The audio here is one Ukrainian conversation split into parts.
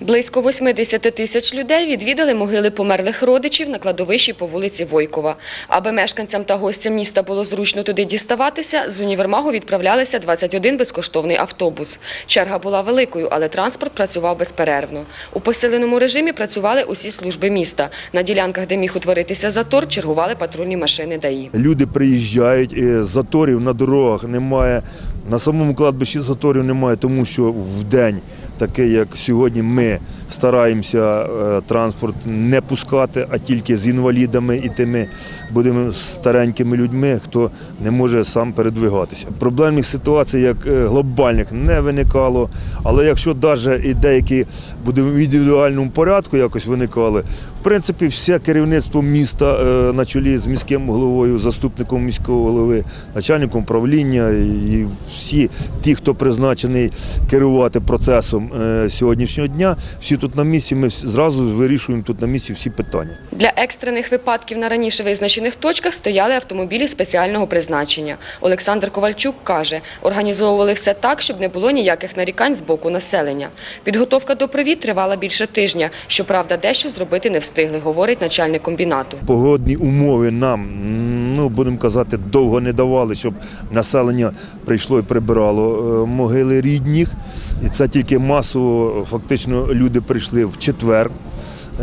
Близько 80 тисяч людей відвідали могили померлих родичів на кладовищі по вулиці Войкова. Аби мешканцям та гостям міста було зручно туди діставатися, з універмагу відправлялися 21 безкоштовний автобус. Черга була великою, але транспорт працював безперервно. У посиленому режимі працювали усі служби міста. На ділянках, де міг утворитися затор, чергували патрульні машини ДАІ. Люди приїжджають, заторів на дорогах немає. На самому кладбищі заторів немає, тому що в день, такий як сьогодні, ми стараємося е, транспорт не пускати, а тільки з інвалідами і тими будемо старенькими людьми, хто не може сам передвигатися. Проблемних ситуацій, як е, глобальних, не виникало. Але якщо навіть і деякі буде в індивідуальному порядку якось виникали, в принципі, все керівництво міста е, на чолі з міським головою, заступником міського голови, начальником правління і всі ті, хто призначений керувати процесом сьогоднішнього дня, всі тут на місці. Ми зразу вирішуємо тут на місці всі питання. Для екстрених випадків на раніше визначених точках стояли автомобілі спеціального призначення. Олександр Ковальчук каже, організовували все так, щоб не було ніяких нарікань з боку населення. Підготовка до привіт тривала більше тижня. Щоправда, дещо зробити не встигли, говорить начальник комбінату. Погодні умови нам, ну будемо казати, довго не давали, щоб населення прийшло і прибирало е, могили рідних. І це тільки масово, фактично, люди прийшли в четвер.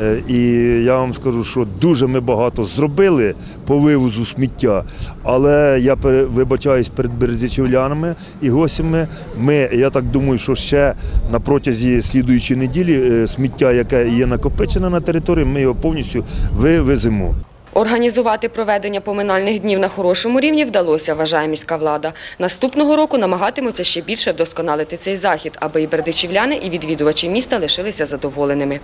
Е, І я вам скажу, що дуже ми багато зробили по вивозу сміття, але я вибачаюсь перед бердичівлянами і гостями. Ми, я так думаю, що ще на протязі слідуючої неділі е, сміття, яке є накопичене на території, ми його повністю вивеземо. Організувати проведення поминальних днів на хорошому рівні вдалося, вважає міська влада. Наступного року намагатимуться ще більше вдосконалити цей захід, аби і бердичівляни, і відвідувачі міста лишилися задоволеними.